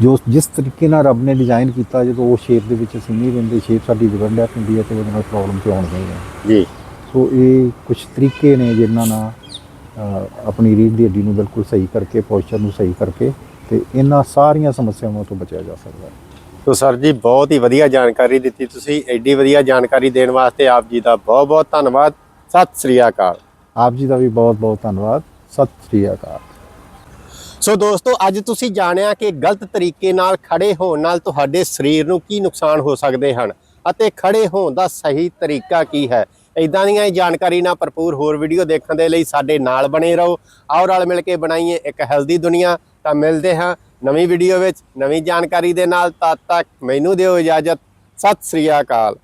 ਜੋ ਜਿਸ ਤਰੀਕੇ ਨਾਲ ਰੱਬ ਨੇ ਡਿਜ਼ਾਈਨ ਕੀਤਾ ਜਦੋਂ ਉਹ ਸ਼ੇਪ ਦੇ ਵਿੱਚ ਅਸੀਂ ਨਹੀਂ ਰਹਿੰਦੇ ਸ਼ੇਪ ਸਾਡੀ ਵਿਗੜ ਲਿਆ ਪੈਂਦੀ ਹੈ ਤੇ ਉਹਦੇ ਨਾਲ ਪ੍ਰੋਬਲਮ ਤੇ ਆਉਣਗੀਆਂ ਹੀ ਆ?
ਜੀ।
ਸੋ ਇਹ ਕੁਝ ਤਰੀਕੇ ਨੇ ਜਿਨ੍ਹਾਂ ਨਾਲ ਆਪਣੀ ਰੀੜ ਦੀ ਹੱਡੀ ਨੂੰ ਬਿਲਕੁਲ ਸਹੀ ਕਰਕੇ ਪੋਸਚਰ ਨੂੰ ਸਹੀ ਕਰਕੇ ਤੇ ਇਹਨਾਂ ਸਾਰੀਆਂ ਸਮੱਸਿਆਵਾਂ ਤੋਂ ਬਚਿਆ ਜਾ ਸਕਦਾ ਹੈ।
ਤੋ ਸਰ ਜੀ ਬਹੁਤ ਹੀ ਵਧੀਆ ਜਾਣਕਾਰੀ ਦਿੱਤੀ ਤੁਸੀਂ। ਐਡੀ ਵਧੀਆ ਜਾਣਕਾਰੀ ਦੇਣ ਵਾਸਤੇ ਆਪ ਜੀ ਦਾ ਬਹੁਤ ਬਹੁਤ ਧੰਨਵਾਦ। ਸਤਿ ਸ੍ਰੀ ਅਕਾਲ।
ਆਪ ਜੀ ਦਾ ਵੀ ਬਹੁਤ ਬਹੁਤ ਧੰਨਵਾਦ। ਸਤਿ ਸ੍ਰੀ ਅਕਾਲ।
ਸੋ ਦੋਸਤੋ ਅੱਜ ਤੁਸੀਂ ਜਾਣਿਆ ਕਿ ਗਲਤ ਤਰੀਕੇ ਨਾਲ ਖੜੇ ਹੋਣ ਨਾਲ ਤੁਹਾਡੇ ਸਰੀਰ ਨੂੰ ਕੀ ਨੁਕਸਾਨ ਹੋ ਸਕਦੇ ਹਨ ਅਤੇ ਖੜੇ ਹੋਣ ਦਾ ਸਹੀ ਤਰੀਕਾ ਕੀ ਹੈ? ਇਦਾਂ ਦੀਆਂ ਹੀ ਜਾਣਕਾਰੀ ਨਾਲ ਭਰਪੂਰ ਹੋਰ ਵੀਡੀਓ ਦੇਖਣ ਦੇ ਲਈ ਸਾਡੇ ਨਾਲ ਬਣੇ ਰਹੋ। ਆਓ ਰਲ ਮਿਲ ਕੇ ਬਣਾਈਏ ਇੱਕ ਹੈਲਦੀ ਦੁਨੀਆ। ਤਾਂ ਮਿਲਦੇ ਹਾਂ ਨਵੀਂ ਵੀਡੀਓ ਵਿੱਚ ਨਵੀਂ ਜਾਣਕਾਰੀ ਦੇ ਨਾਲ ਤਦ ਤੱਕ ਮੈਨੂੰ ਦਿਓ ਇਜਾਜ਼ਤ। ਸਤਿ ਸ੍ਰੀ ਅਕਾਲ।